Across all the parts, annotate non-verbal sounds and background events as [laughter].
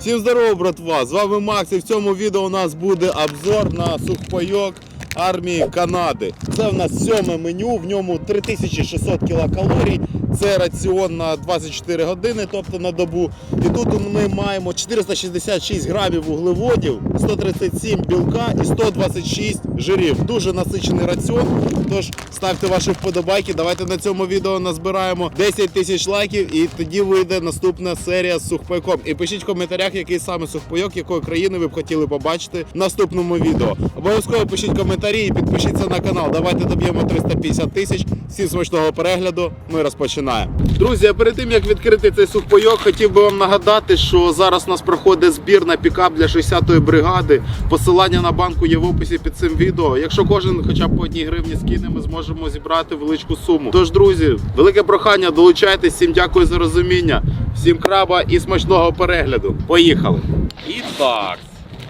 Всім здорово, братва! З вами Макс і в цьому відео у нас буде обзор на сухпайок армії Канади. Це в нас сьоме меню, в ньому 3600 кілокалорій. Це раціон на 24 години, тобто на добу. І тут ми маємо 466 грамів вуглеводів, 137 білка і 126 жирів. Дуже насичений раціон. Тож ставте ваші вподобайки. Давайте на цьому відео назбираємо 10 тисяч лайків, і тоді вийде наступна серія з сухпайком. І пишіть в коментарях, який саме сухпайок, якої країни ви б хотіли побачити в наступному відео. Обов'язково пишіть коментарі і підпишіться на канал. Давайте доб'ємо 350 тисяч. Всім смачного перегляду. Ми розпочинаємо. Друзі, а перед тим як відкрити цей сухпайок, хотів би вам нагадати, що зараз у нас проходить збір на пікап для 60-ї бригади. Посилання на банку є в описі під цим відео. Якщо кожен хоча б по одній гривні скине, ми зможемо зібрати величку суму. Тож, друзі, велике прохання, долучайтесь. Всім дякую за розуміння. Всім краба і смачного перегляду. Поїхали! І так.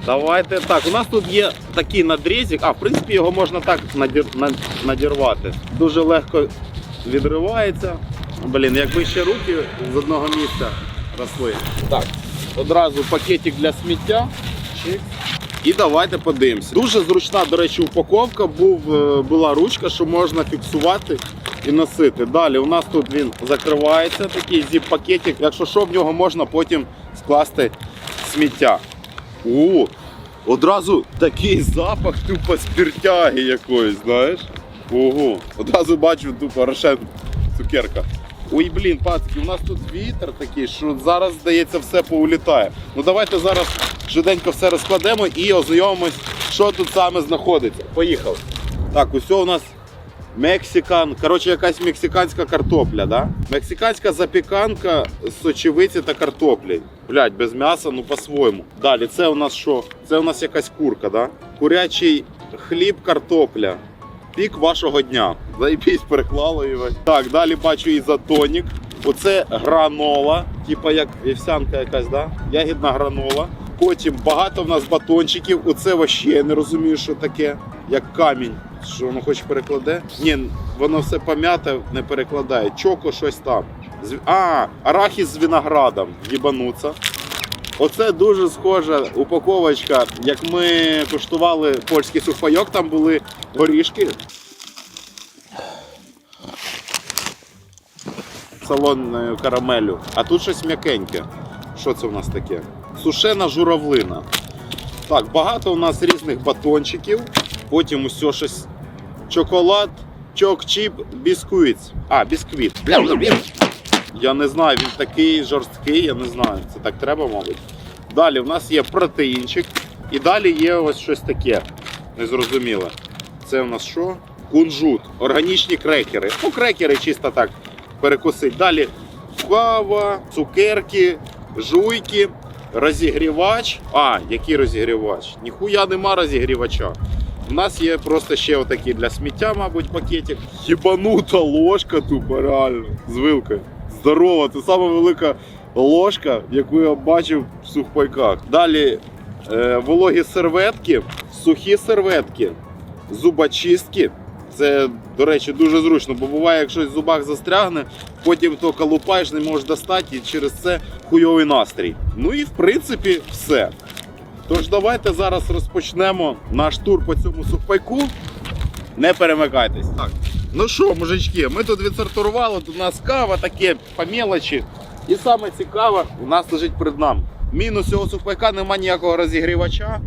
Давайте так. У нас тут є такий надрізик. А, в принципі, його можна так надір... надірвати. Дуже легко відривається. Блін, якби ще руки з одного місця росли. Так, одразу пакетик для сміття. І давайте подивимося. Дуже зручна, до речі, упаковка. Був, е, була ручка, що можна фіксувати і носити. Далі у нас тут він закривається, такий зіп-пакетик. Якщо що, в нього можна потім скласти сміття. О, одразу такий запах тупо спіртяги якоїсь, знаєш? Ого, одразу бачу тупо рошен цукерка. Ой, блін, пацки, у нас тут вітер такий, що зараз, здається, все поулітає. Ну давайте зараз швиденько все розкладемо і ознайомимось, що тут саме знаходиться. Поїхали. Так, усе у нас мексикан. Коротше, якась мексиканська картопля, да? Мексиканська запіканка з сочевиці та картоплі. Блять, без м'яса, ну по-своєму. Далі, це у нас що? Це у нас якась курка, да? Курячий хліб, картопля. Пік вашого дня. Переклало його. Так, далі бачу ізотонік. Оце гранола, типа як вівсянка якась, да? Ягідна гранола. Потім багато в нас батончиків. Оце вообще я не розумію, що таке, як камінь. Що воно хоч перекладе? Ні, воно все пом'яте, не перекладає. Чоко щось там. А, арахіс з виноградом. Їбануться. Оце дуже схожа упаковочка. Як ми куштували польський сухпайок, там були горішки. Салонною карамелю. А тут щось м'якеньке. Що це у нас таке? Сушена журавлина. Так, багато у нас різних батончиків. Потім усе щось. Чоколад, чок-чіп, бісквіт. А, бісквіт. Я не знаю, він такий жорсткий, я не знаю. Це так треба, мабуть. Далі в нас є протеїнчик. І далі є ось щось таке. Незрозуміле. Це у нас що? Кунжут. Органічні крекери. Ну, крекери чисто так перекусить. Далі кава, цукерки, жуйки, розігрівач. А, який розігрівач? Ніхуя нема розігрівача. У нас є просто ще отакий для сміття, мабуть, пакетик. Єбанута ложка тупо, реально. З вилкою. Здорова, це сама велика ложка, яку я бачив в сухпайках. Далі е, вологі серветки, сухі серветки, зубочистки. Це, до речі, дуже зручно, бо буває, як щось в зубах застрягне, потім то колупаєш, не можеш достати, і через це хуйовий настрій. Ну і в принципі все. Тож давайте зараз розпочнемо наш тур по цьому сухпайку. Не перемикайтесь. Так. Ну що, мужички, ми тут відсортували, тут у нас кава таке по мелочі. І саме цікаве, у нас лежить перед нами. Мінус цього сухпайка немає ніякого розігрівача.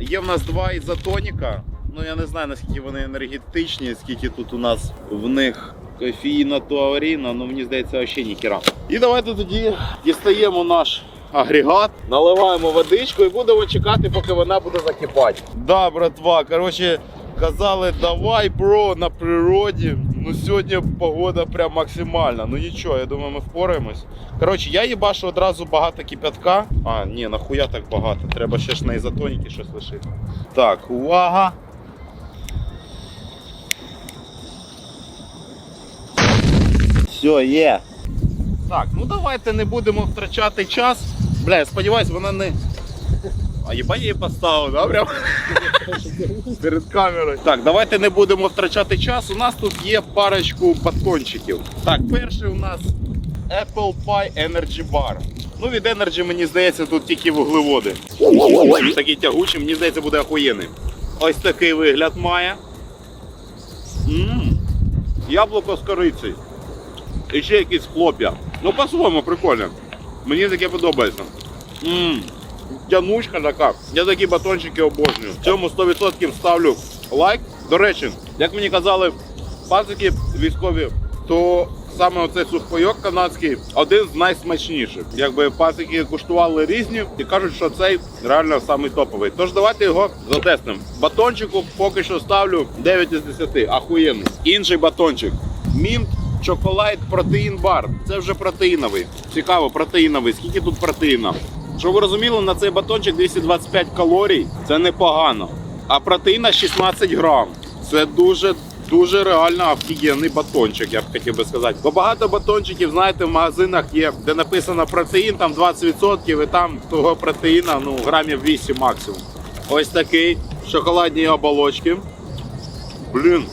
Є в нас два ізотоніка. Ну я не знаю наскільки вони енергетичні, скільки тут у нас в них кофеїна туаріна, ну мені здається, взагалі ніхіра. І давайте тоді дістаємо наш агрегат, наливаємо водичку і будемо чекати, поки вона буде закипати. Да, братва, коротше, казали, давай, бро, на природі. Ну сьогодні погода прям максимальна. Ну нічого, я думаю, ми впораємось. Коротше, я їбашу одразу багато кипятка. А, ні, нахуя так багато. Треба ще ж на ізотоніки щось лишити. Так, увага. Все, є. Так, ну давайте не будемо втрачати час. Бля, я сподіваюсь, вона не. А їба я її поставив, да, прям? [laughs] Перед камерою. Так, давайте не будемо втрачати час. У нас тут є парочку батончиків. Так, перший у нас Apple Pie Energy Bar. Ну, від Energy, мені здається, тут тільки вуглеводи. Такий тягучий, мені здається, буде охуєнний. Ось такий вигляд має. Мм, яблуко з корицею. І ще якісь хлоп'я. Ну, по-своєму прикольно. Мені таке подобається. Мм, тянучка така. Я такі батончики обожнюю. Цьому 100% ставлю лайк. До речі, як мені казали пацики військові, то саме оцей сухпайок канадський один з найсмачніших. Якби пацики куштували різні і кажуть, що цей реально самий топовий. Тож давайте його затестимо. Батончику поки що ставлю 9 із 10. Ахуєнний. Інший батончик. Мінт Чоколайт протеїн бар. Це вже протеїновий. Цікаво, протеїновий. Скільки тут протеїна? Щоб ви розуміли, на цей батончик 225 калорій. Це непогано. А протеїна 16 грам. Це дуже. Дуже реально офігенний батончик, я б хотів би сказати. Бо багато батончиків, знаєте, в магазинах є, де написано протеїн, там 20%, і там того протеїна ну, грамів 8 максимум. Ось такий шоколадні оболочки. Блін,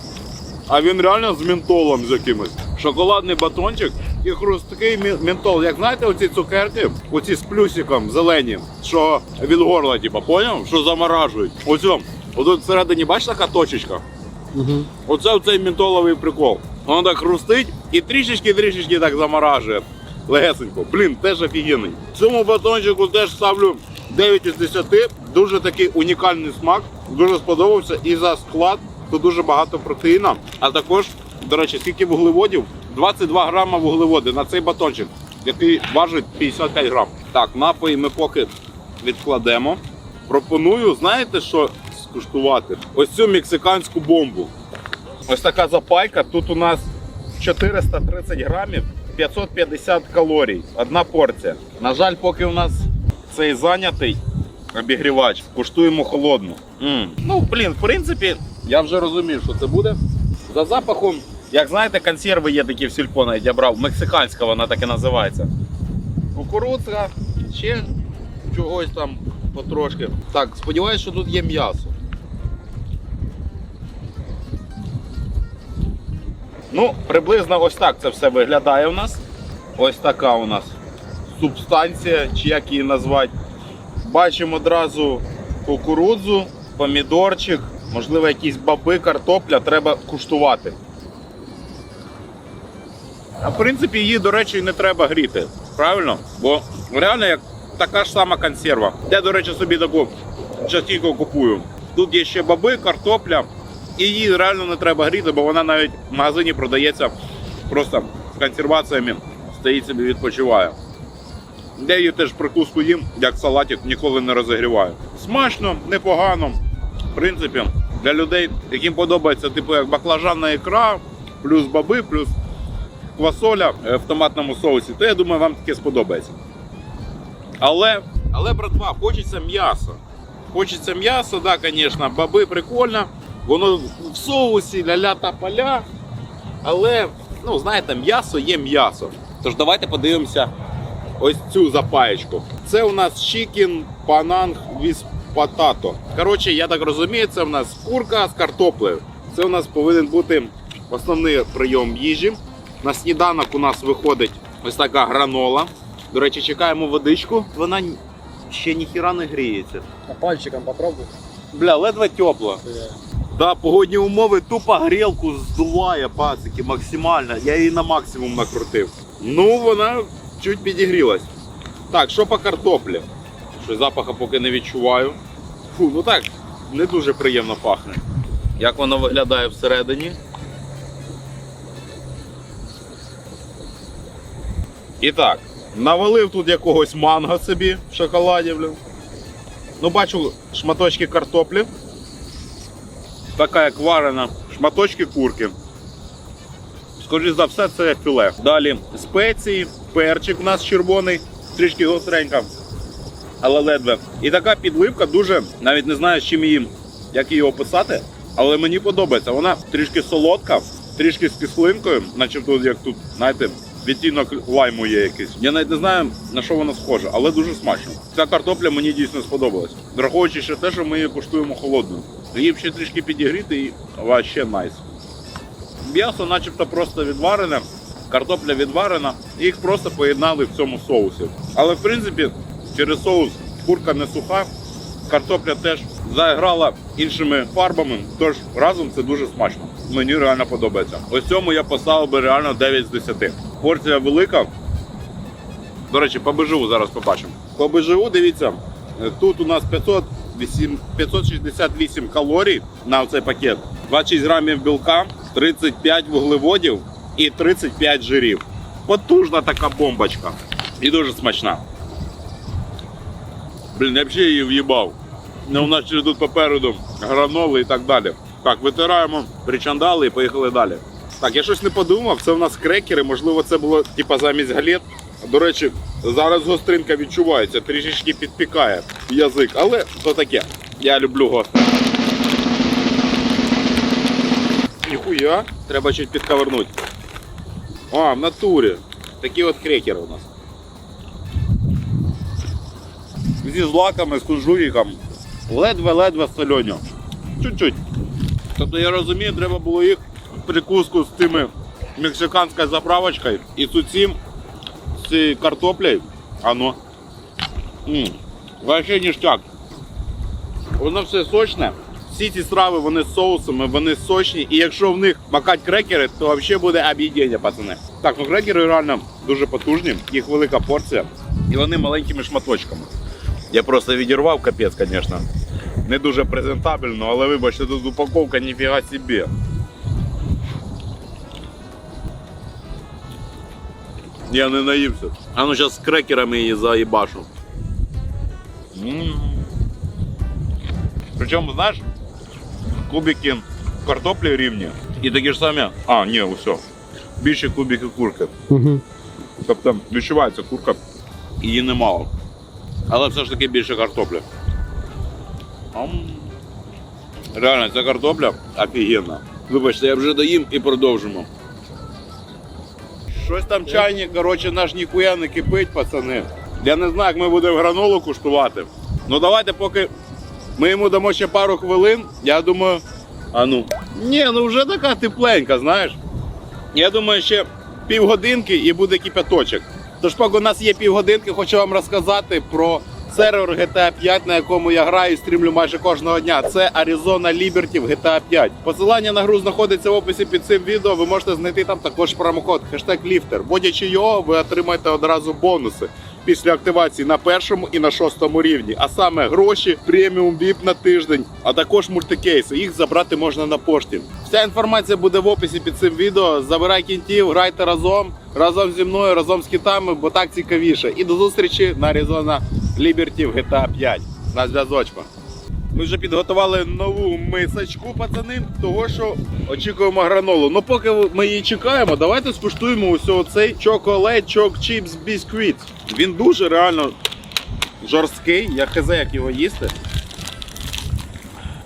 а він реально з ментолом з якимось. Шоколадний батончик і хрусткий ментол. Як знаєте, оці цукерки, оці з плюсиком зелені, що від горла, типа, поняв? Що заморажують. Ось о, отут всередині, бачиш така точечка? Оце оцей ментоловий прикол. Воно так хрустить і трішечки-трішечки так заморажує. Легесенько. Блін, теж офігенний. Цьому батончику теж ставлю 9 із 10. Дуже такий унікальний смак. Дуже сподобався. І за склад тут дуже багато протеїна. А також, до речі, скільки вуглеводів? 22 грама вуглеводи на цей батончик, який важить 55 грам. Так, напої ми поки відкладемо. Пропоную, знаєте, що скуштувати? Ось цю мексиканську бомбу. Ось така запайка. Тут у нас 430 грамів, 550 калорій. Одна порція. На жаль, поки у нас цей зайнятий обігрівач, куштуємо холодну. М. Ну, блін, в принципі, я вже розумів, що це буде. За запахом, як знаєте, консерви є такі в сільпо, навіть я брав. Мексиканська вона так і називається. Кукурудзка, ще чогось там потрошки. Так, сподіваюся, що тут є м'ясо. Ну, приблизно ось так це все виглядає у нас. Ось така у нас субстанція, чи як її назвати. Бачимо одразу кукурудзу, помідорчик, можливо, якісь баби, картопля, треба куштувати. А в принципі, її, до речі, не треба гріти. Правильно? Бо реально як така ж сама консерва. Я, до речі, собі таку частенько купую. Тут є ще баби, картопля, і її реально не треба гріти, бо вона навіть в магазині продається просто з консерваціями, стоїть собі відпочиває. Я її теж прикуску їм, як салатик, ніколи не розігріваю. Смачно, непогано. В принципі, для людей, яким подобається, типу як баклажанна ікра, плюс баби, плюс квасоля е, в томатному соусі, то я думаю, вам таке сподобається. Але, але, братва, хочеться м'яса. Хочеться м'ясо, да, звісно, баби прикольно. Воно в соусі, ля-ля та поля. Але, ну, знаєте, м'ясо є м'ясо. Тож давайте подивимося ось цю запаєчку. Це у нас chicken panang with potato. Коротше, я так розумію, це у нас курка з картоплею. Це у нас повинен бути основний прийом їжі. На сніданок у нас виходить ось така гранола. До речі, чекаємо водичку. Вона ще ніхіра не гріється. А пальчиком попробуй. Бля, ледве тепло. Да, погодні умови тупо грілку здуває пацики максимально. Я її на максимум накрутив. Ну, вона чуть підігрілась. Так, що по картоплі? Що запаха поки не відчуваю. Фу, ну так, не дуже приємно пахне. Як воно виглядає всередині? І так, навалив тут якогось манго собі в шоколаді, блін. Ну, бачу шматочки картоплі. Така як варена, шматочки курки. Скоріше за все, це філе. Далі спеції, перчик у нас червоний, трішки гостренька, але ледве. І така підливка дуже, навіть не знаю, з чим її, як її описати, але мені подобається. Вона трішки солодка, трішки з кислинкою, начебто, як тут, знаєте, відтінок лайму є якийсь. Я навіть не знаю, на що вона схожа, але дуже смачно. Ця картопля мені дійсно сподобалась. Враховуючи ще те, що ми її куштуємо холодною. Її ще трішки підігріти і вообще найс. М'ясо начебто просто відварене, картопля відварена, їх просто поєднали в цьому соусі. Але в принципі, через соус курка не суха, картопля теж заграла іншими фарбами, тож разом це дуже смачно. Мені реально подобається. Ось цьому я поставив би реально 9 з 10. Порція велика. До речі, по БЖУ зараз побачимо. По БЖУ, дивіться, тут у нас 508, 568 калорій на цей пакет, 26 грамів білка, 35 вуглеводів і 35 жирів. Потужна така бомбочка. І дуже смачна. Блін, я ще її в'їбав. Ну, у нас ще тут попереду граноли і так далі. Так, витираємо причандали і поїхали далі. Так, я щось не подумав, це у нас крекери, можливо, це було типа замість галет. До речі, зараз гостринка відчувається, трішечки підпікає язик, але то таке. Я люблю гостре. Ніхуя, треба чуть підковернути. А, в натурі. Такі от крекери у нас. Зі злаками, з кунжуриком. Ледве-ледве солені. Чуть-чуть. Тобто я розумію, треба було їх в прикуску з цими мексиканською заправочкою і цим з цією картоплею. Ано. Вообще ништяк. Воно все сочне. Всі ці страви вони з соусами, вони сочні. І якщо в них макати крекери, то взагалі буде об'єднання, пацани. Так, ну крекери реально дуже потужні, їх велика порція. І вони маленькими шматочками. Я просто відірвав капець, звісно. Не дуже презентабельно, але вибачте, тут упаковка ніфіга собі. Я не наївся. А ну зараз з крекерами її заїбашу. Причому, знаєш, кубики картоплі рівні і такі ж самі. А, ні, усе. Більше кубики курки. Угу. Тобто відчувається курка, її немало. Але все ж таки більше картоплі. Реально, ця картопля офігенна. Вибачте, я вже доїм і продовжимо. Щось там чайник, коротше, наш ніхуя не кипить, пацани. Я не знаю, як ми будемо гранолу куштувати. Ну давайте, поки ми йому дамо ще пару хвилин, я думаю. А ну. Ні, ну вже така тепленька, знаєш. Я думаю, ще півгодинки і буде кипяточок. Тож, поки у нас є півгодинки, хочу вам розказати про сервер GTA 5, на якому я граю і стрімлю майже кожного дня. Це Arizona Liberty в GTA 5. Посилання на гру знаходиться в описі під цим відео. Ви можете знайти там також промокод хештег ліфтер. Вводячи його, ви отримаєте одразу бонуси. Після активації на першому і на шостому рівні, а саме гроші, преміум VIP на тиждень, а також мультикейси. Їх забрати можна на пошті. Вся інформація буде в описі під цим відео. Забирай кінтів, грайте разом, разом зі мною, разом з кітами, бо так цікавіше. І до зустрічі на Arizona Liberty в GTA 5. На зв'язочку. Ми вже підготували нову мисочку, пацани, того що очікуємо гранолу. Ну поки ми її чекаємо, давайте скуштуємо ось оцей Choc Chips Biscuit. Він дуже реально жорсткий, я хз як його їсти.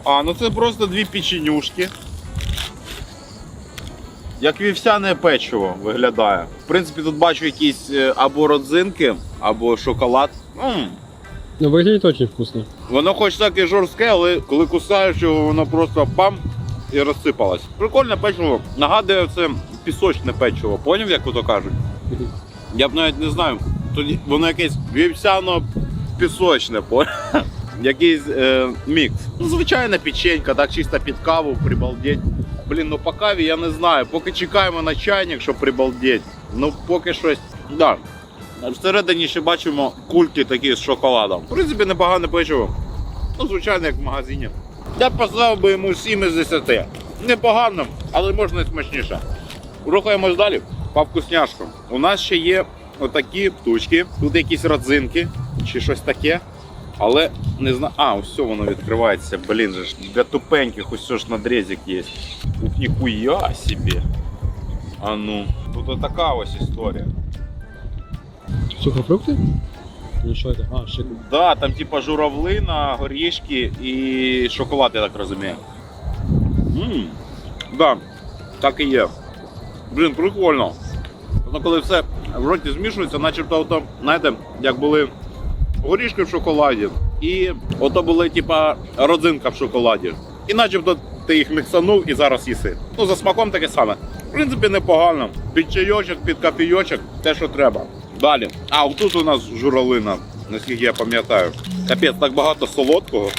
А, ну це просто дві печенюшки. Як вівсяне печиво виглядає. В принципі, тут бачу якісь е, або родзинки, або шоколад. М, Ну, выглядит очень вкусно. Воно хоч так і жорстке, але коли кусаєш його, воно просто пам і розсипалось. Прикольне печиво. Нагадує це пісочне печиво. Поняв, як ото кажуть? Я б навіть не знаю. Тоді воно якесь вівсяно-пісочне, поняв? Якийсь е, мікс. Ну, звичайна печенька, так чисто під каву, прибалдеть. Блін, ну по каві я не знаю. Поки чекаємо на чайник, щоб прибалдеть. Ну поки щось. Да. Всередині ще бачимо кульки такі з шоколадом. В принципі, непогане печиво. Ну, звичайно, як в магазині. Я поставив би йому 7 із 10. Непогано, але можна і смачніше. Рухаємось далі по вкусняшкам. У нас ще є отакі штучки, тут якісь родзинки чи щось таке. Але не знаю. А, все воно відкривається. Блін же ж, для тупеньких все ж надрізик є. Ух, ніхуя собі. А ну, тут отака ось історія. Сухофрукты? Или что это? А, щек. Да, там типа журавлина, горішки і шоколад, я так розумію. Ммм, да, так і є. Блін, прикольно. Воно коли все в роті змішується, начебто, ото, знаєте, як були горішки в шоколаді, і ото були, типа, родзинка в шоколаді. І начебто ти їх міксанув і зараз їси. Ну, за смаком таке саме. В принципі, непогано. Під чайочок, під копійочок, те, що треба. Далі. А, отут у нас журалина, наскільки я пам'ятаю. Капець, так багато солодкого.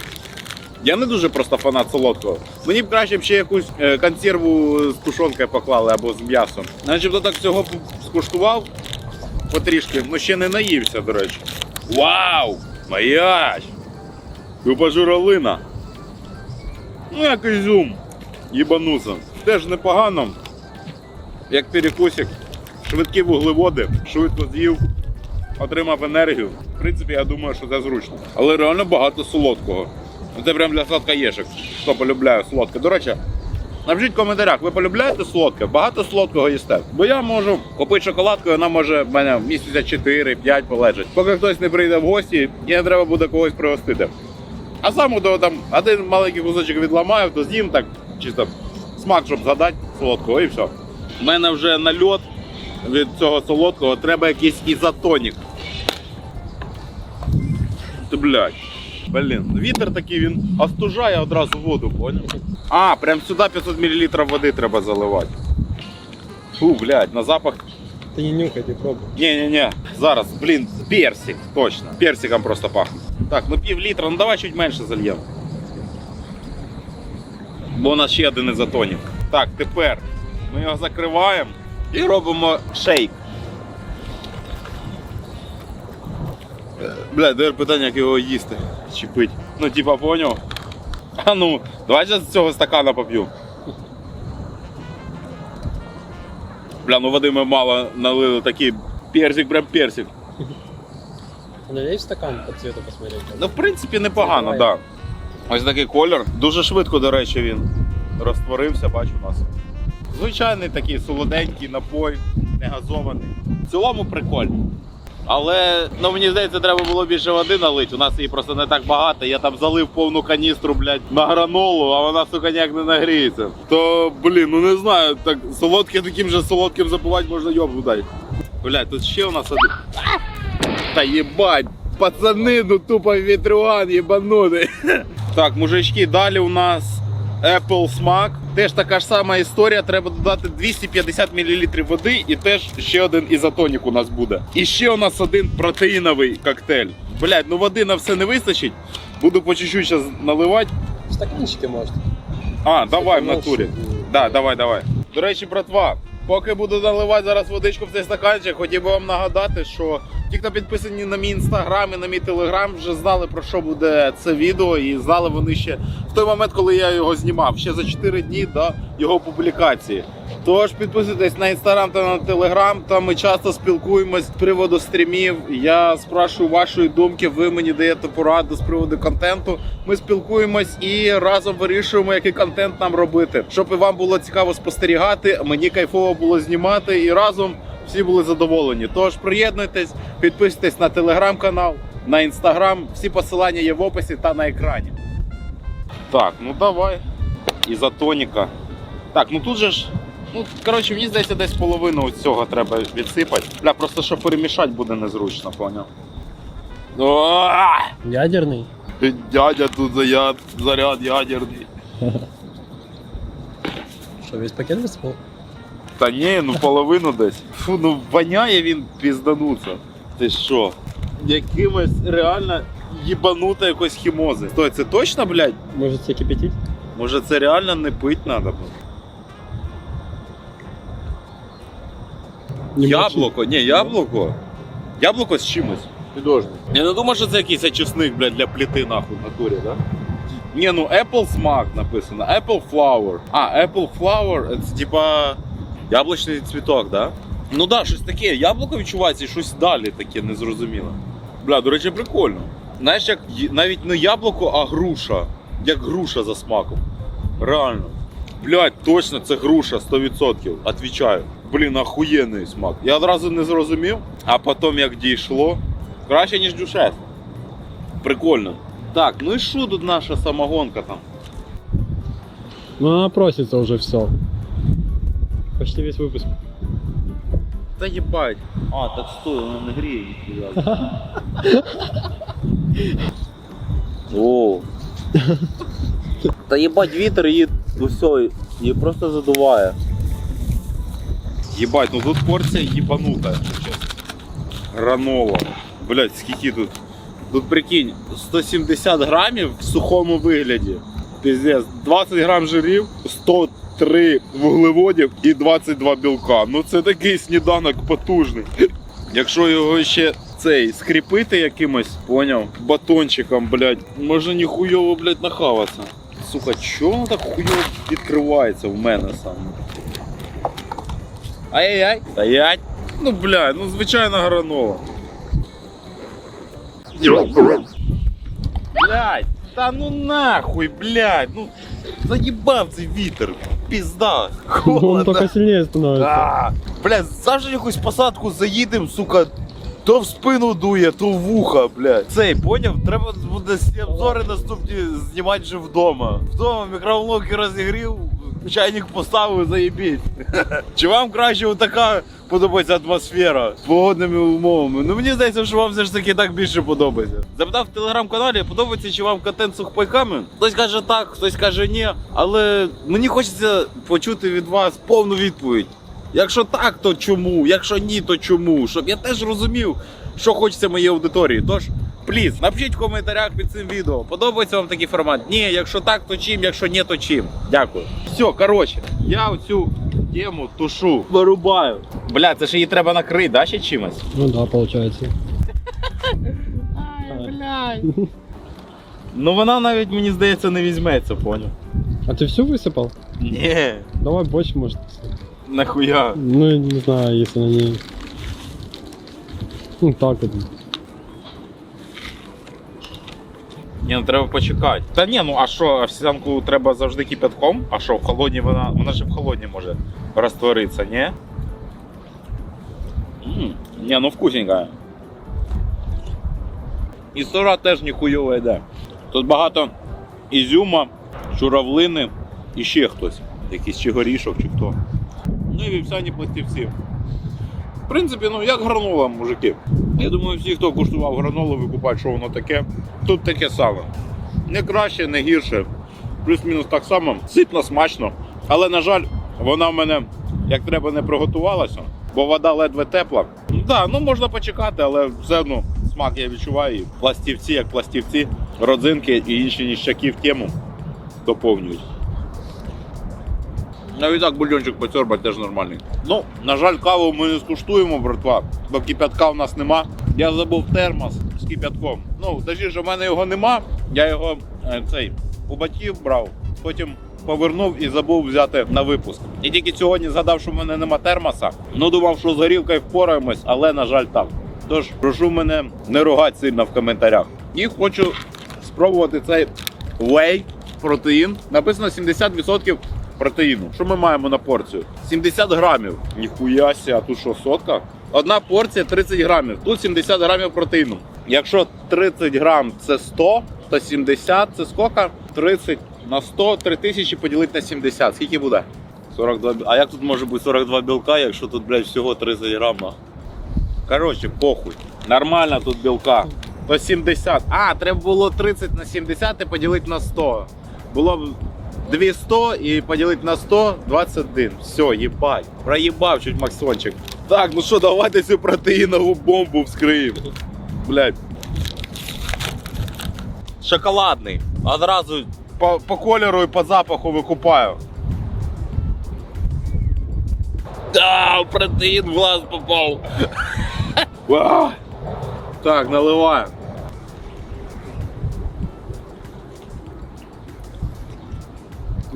Я не дуже просто фанат солодкого. Мені б краще б ще якусь е, консерву з тушонкою поклали або з м'ясом. Начебто так цього скуштував потрішки, ну ще не наївся, до речі. Вау! Маяч! Тупа журалина. Ну, як ізюм. Їбануса. Теж непогано. Як перекусик. Швидкі вуглеводи, швидко з'їв, отримав енергію. В принципі, я думаю, що це зручно. Але реально багато солодкого. Це прям для сладкоєшок, хто полюбляє солодке. До речі, напишіть в коментарях, ви полюбляєте солодке? Багато солодкого їсте? Бо я можу купити шоколадку, вона може в мене місяця 4-5 полежить. Поки хтось не прийде в гості, і не треба буде когось пригостити. А сам до там один маленький кусочок відламаю, то з'їм так чисто смак, щоб згадати солодкого і все. У мене вже нальот від цього солодкого, треба якийсь ізотонік. Ти блядь. Блін, вітер такий, він остужає одразу воду, поняв? А, прям сюди 500 мл води треба заливати. Фу, блядь, на запах. Ты не нюхай, ты пробуй. Ні-ні-ні, зараз, блін, персик, точно. Персиком просто пахне. Так, ну пів літра, ну давай чуть менше зальємо. Бо у нас ще один ізотонік. Так, тепер ми його закриваємо і робимо шейк. Бля, тепер питання, як його їсти. Чи пить. Ну, типа, поняв? [laughs] А ну, давай зараз з цього стакана поп'ю. Бля, ну води ми мало налили, такий персик, прям персик. Налей стакан по цвету посмотреть. Ну, в принципі, непогано, так. Да. Ось такий колір. Дуже швидко, до речі, він розтворився, бачу у нас. Звичайний такий солоденький напой, не газований. В цілому прикольно. Але ну, мені здається, треба було більше води налити. У нас її просто не так багато. Я там залив повну каністру, блядь, на гранолу, а вона, сука, ніяк не нагріється. То, блін, ну не знаю, так солодке таким же солодким запивати можна йобу дати. Блядь, тут ще у нас один. Та єбать, пацани, ну тупо вітрюган єбанутий. Так, мужички, далі у нас Apple смак. Теж така ж сама історія. Треба додати 250 мл води і теж ще один ізотонік у нас буде. І ще у нас один протеїновий коктейль. Блять, ну води на все не вистачить. Буду по чуть-чуть зараз наливати. В стаканчике может. А, давай в натурі. Да, давай, давай. До речі, братва, поки буду наливати зараз водичку в цей стаканчик, хотів би вам нагадати, що ті, хто підписані на мій інстаграм і на мій телеграм, вже знали про що буде це відео, і знали вони ще в той момент, коли я його знімав, ще за 4 дні до його публікації. Тож підписуйтесь на інстаграм та на телеграм. Там ми часто спілкуємось з приводу стрімів. Я спрашую вашої думки. Ви мені даєте пораду з приводу контенту. Ми спілкуємось і разом вирішуємо, який контент нам робити, щоб і вам було цікаво спостерігати. Мені кайфово було знімати і разом всі були задоволені. Тож приєднуйтесь, підписуйтесь на телеграм-канал, на інстаграм. Всі посилання є в описі та на екрані. Так, ну давай. Ізотоніка. Так, ну тут же ж. Ну, коротше, мені здається, десь половину цього треба відсипати. Бля, просто що перемішати буде незручно, поняв. О, Ядерный? Дядя тут заряд, заряд ядерний. Что, весь пакет высыпал? Та ні, ну половину десь. Фу, ну воняє він піздануться. Ти що? Якимось реально їбанута якось хімози. Стой, це точно, блядь? Может тебе кипятить? Може це реально не пить треба? Не Яблуко, ні, яблуко. Яблуко з чимось. Підожди. Я не думаю, що це якийсь очисник, блядь, для пліти нахуй в натурі, да? Ні, ну Apple смак написано. Apple flower. А, Apple flower, це типа яблучний цвіток, да? Ну да, щось таке. Яблуко відчувається і щось далі таке незрозуміле. Бля, до речі, прикольно. Знаєш, як навіть не яблуко, а груша. Як груша за смаком. Реально. Блядь, точно це груша 100%. Отвічаю. Блін, охуєнний смак. Я одразу не зрозумів, а потім як дійшло. Краще, ніж дюшес. Прикольно. Так, ну і що тут наша самогонка там? Ну она просится уже все. Почти весь выпуск. Та їбать. А, так стой, вона не гріє ніхуя. О. Та їбать вітер її усе, її просто задуває. Єбать, ну тут порція їбанута, якщо чесно. Гранова. Блять, скільки тут? Тут прикинь, 170 грамів в сухому вигляді. Піздець, 20 грам жирів, 103 вуглеводів і 22 білка. Ну це такий сніданок потужний. Якщо його ще цей скріпити якимось, поняв, батончиком, блядь, може ніхуйово, блядь, нахаватися. Сука, чого воно так хуйово відкривається в мене саме? Ай-яй-яй. Стоять. Ну, блядь, ну звичайна гранова. Блядь, та ну нахуй, блядь, ну заїбав цей вітер, пізда, Он холодно. только сильнее становится. А, блядь, завжди якусь посадку заїдем, сука, то в спину дує, то в вуха, блядь. Цей, поняв? Треба буде всі обзори наступні знімати вже вдома. Вдома мікроволновки розігрів, чайник поставив, заєбіть. Чи вам краще така подобається атмосфера з погодними умовами? Ну мені здається, що вам все ж таки так більше подобається. Запитав в телеграм-каналі, подобається чи вам контент з сухпайками? Хтось каже так, хтось каже ні. Але мені хочеться почути від вас повну відповідь. Якщо так, то чому? Якщо ні, то чому? Щоб я теж розумів, що хочеться моїй аудиторії. Тож, пліз, напишіть в коментарях під цим відео. Подобається вам такий формат? Ні, якщо так, то чим, якщо ні, то чим. Дякую. Все, коротше, я оцю тему тушу, вирубаю. Бля, це ж її треба накрити, да, ще чимось? Ну да, получается. [laughs] Ну вона навіть, мені здається, не візьметься, поняв. А ты всю высыпал? Ні, Давай больше, может. нахуя. Ну, не знаю, если на ней... Ну, так вот. Ні, ну треба почекати. Та ні, ну а що, овсянку треба завжди кипятком? А що, в холодній вона. Вона ж в холодній може розтворитися, ні? М, Ні, ну вкусненька. І сира теж ніхуйово йде. Тут багато ізюма, журавлини і ще хтось. Якийсь чи горішок, чи хто. Ну і вівсяні пластівці. В принципі, ну як гранола, мужики. Я думаю, всі, хто куштував гранолу, викупають, що воно таке. Тут таке саме. Не краще, не гірше. Плюс-мінус так само. Ситно, смачно. Але, на жаль, вона в мене як треба не приготувалася, бо вода ледве тепла. Ну так, ну можна почекати, але все одно смак я відчуваю. І пластівці, як пластівці, родзинки і інші ніщаки в тему доповнюють. Навіть так бульончик поцьорбать теж нормальний. Ну, на жаль, каву ми не скуштуємо, братва, бо кипятка в нас нема. Я забув термос з кипятком. Ну, точніше, в мене його нема. Я його е, цей у батьків брав, потім повернув і забув взяти на випуск. І тільки сьогодні згадав, що в мене нема термоса. Ну, думав, що з горілкою впораємось, але на жаль, так. Тож прошу мене не ругати сильно в коментарях. І хочу спробувати цей whey протеїн. Написано 70% протеїну. Що ми маємо на порцію? 70 грамів. Ніхуя ся, а тут що, сотка? Одна порція 30 грамів. Тут 70 грамів протеїну. Якщо 30 грам це 100, то 70 це скільки? 30 на 100, 3000 поділити на 70. Скільки буде? 42 А як тут може бути 42 білка, якщо тут, блядь, всього 30 грам? Коротше, похуй. Нормально тут білка. То 70. А, треба було 30 на 70 і поділити на 100. Було б 200 і поділити на 100 21. Все, їбать. Проїбав чуть Максончик. Так, ну що, давайте цю протеїнову бомбу вскриємо. Блять. Шоколадний. Одразу по, по кольору і по запаху викупаю. Да, протеїн в глаз попав. [laughs] Так, наливаю.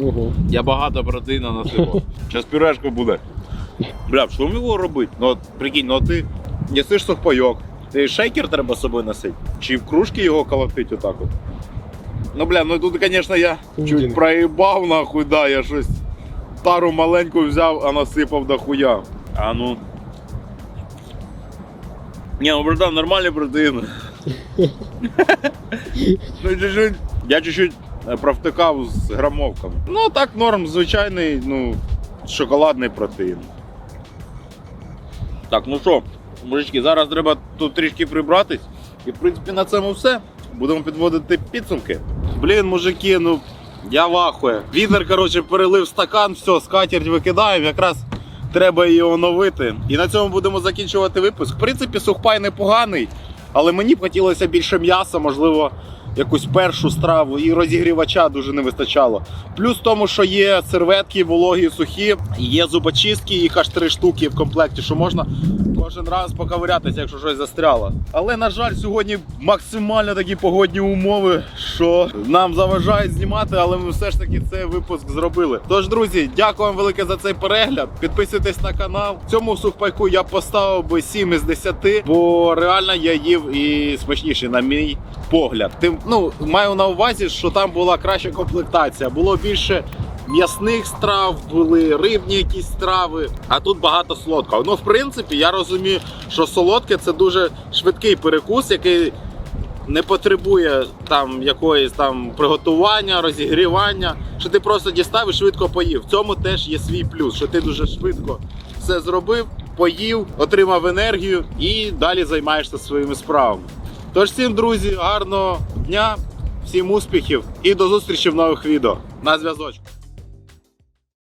Ого. Я багато протеїна насипав. Зараз пюрешка буде. Бля, що його робити? Ну от прикинь, ну ти несиш сухпайок. Ти шейкер треба з собою носити? Чи в кружки його колотить отак от? Ну бля, ну тут, звісно, я чуть проїбав нахуй, да, я щось тару маленьку взяв, а насипав до хуя. А ну. Ні, ну братан, нормальний протеїн. [laughs] ну чуть-чуть. Я чуть-чуть е, провтикав з грамовками. Ну так, норм, звичайний, ну, шоколадний протеїн. Так, ну що, мужички, зараз треба тут трішки прибратись. І в принципі на цьому все. Будемо підводити підсумки. Блін, мужики, ну я в ахуї. Вітер, коротше, перелив стакан, все, скатерть викидаємо. Якраз Треба її оновити. І на цьому будемо закінчувати випуск. В принципі, сухпай непоганий, але мені б хотілося більше м'яса, можливо, якусь першу страву і розігрівача дуже не вистачало. Плюс тому, що є серветки, вологі, сухі, є зубочистки, їх аж три штуки в комплекті, що можна кожен раз поковирятися, якщо щось застряло. Але на жаль, сьогодні максимально такі погодні умови, що нам заважають знімати, але ми все ж таки цей випуск зробили. Тож, друзі, дякую вам велике за цей перегляд. Підписуйтесь на канал. Цьому сухпайку я поставив би 7 із 10, бо реально я їв і смачніше, на мій погляд. Тим ну маю на увазі, що там була краща комплектація, було більше. М'ясних страв були рибні якісь страви, а тут багато солодкого. Ну, в принципі, я розумію, що солодке це дуже швидкий перекус, який не потребує там якоїсь там приготування, розігрівання. Що ти просто дістав і швидко поїв. В цьому теж є свій плюс, що ти дуже швидко все зробив, поїв, отримав енергію і далі займаєшся своїми справами. Тож всім, друзі, гарного дня, всім успіхів і до зустрічі в нових відео. На зв'язочку.